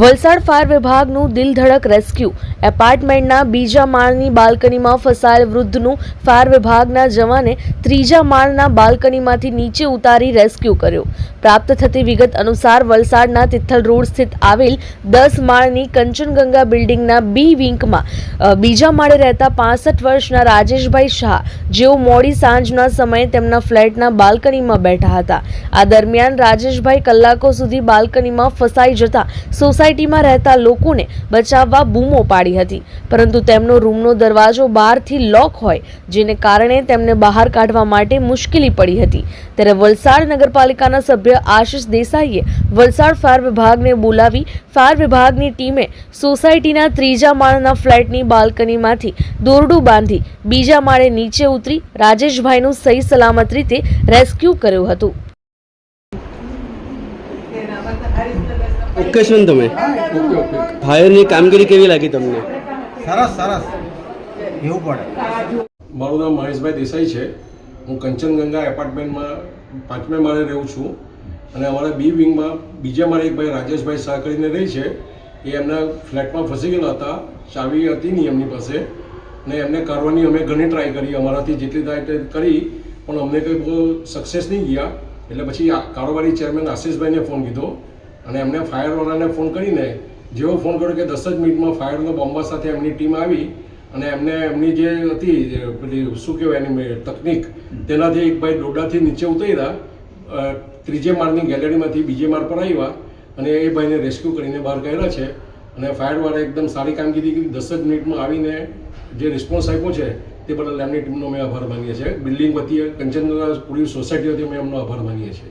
Valsad fire વિભાગનું દિલધડક rescue. એપાર્ટમેન્ટના બીજા માળની બાલ્કનીમાં ફસાયેલ વૃદ્ધનું ફાયર વિભાગના જવાને ત્રીજા માળના બાલ્કનીમાંથી નીચે ઉતારી રેસ્ક્યુ કર્યો. પ્રાપ્ત થતી વિગત અનુસાર વલસાડના તિથલ રોડ સ્થિત આવેલ દસ માળની કંચનગંગા બિલ્ડિંગના બી વિંકમાં બીજા માળે રહેતા પાસઠ વર્ષના રાજેશભાઈ શાહ, જેઓ મોડી સાંજના સમયે તેમના ફ્લેટના બાલ્કનીમાં બેઠા હતા. આ દરમિયાન રાજેશભાઈ કલાકો સુધી બાલ્કનીમાં ફસાઈ જતા સોસાયટીમાં રહેતા લોકોને બચાવવા બૂમો પાડી હતી. પરંતુ તેમનો રૂમનો દરવાજો બહારથી લોક હોય, જેને કારણે તેમને બહાર કાઢવા માટે મુશ્કેલી પડી હતી. ત્યારે વલસાડ નગરપાલિકાના સભ્ય આશિષ દેસાઈએ વલસાડ ફાયર વિભાગને બોલાવી ફાયર વિભાગની ટીમે સોસાયટીના ત્રીજા માળના ફ્લેટની બાલ્કનીમાંથી દોરડું બાંધી બીજા માળે નીચે ઉતરી રાજેશભાઈનું સહી સલામત રીતે રેસ્ક્યુ કર્યું હતું. ઓકે છો ને તમે? ફાયરની કામગીરી કેવી લાગી તમને? સરસ સરસ. એવું પડે મારું નામ મહેશભાઈ દેસાઈ છે. હું કંચનગંગા એપાર્ટમેન્ટમાં પાંચમે માળે રહું છું. અને અમારા બી વિંગમાં બીજા માળે એક ભાઈ રાજેશભાઈ શાહ કરીને રહી છે. એ એમના ફ્લેટમાં ફસી ગયેલા હતા. ચાવી હતી નહીં એમની પાસે. ને એમને કરવાની અમે ઘણી ટ્રાય કરી. અમારાથી જેટલી થાય તે કરી. પણ અમને કંઈ બહુ સક્સેસ નહીં ગયા. એટલે પછી આ કારોબારી ચેરમેન આશીષભાઈને ફોન કીધો. અને એમને ફાયરવાળાને ફોન કરીને જેવો ફોન કર્યો કે દસ જ મિનિટમાં ફાયરનો બોમ્બા સાથે એમની ટીમ આવી અને એમને એમની જે હતી પેલી શું કહેવાય એની તકનિક, તેનાથી એક ભાઈ દોડાથી નીચે ઉતર્યા ત્રીજે માળની ગેલેરીમાંથી બીજે માળ પર આવ્યા અને એ ભાઈને રેસ્ક્યુ કરીને બહાર કાઢ્યા છે. અને ફાયરવાળા એકદમ સારી કામગીરી કરી, દસ જ મિનિટમાં આવીને જે રિસ્પોન્સ આપ્યો છે, તે બદલ એમની ટીમનો અમે આભાર માનીએ છીએ. બિલ્ડિંગ વતી કંચનગર પૂરી સોસાયટી વતી અમે એમનો આભાર માનીએ છીએ.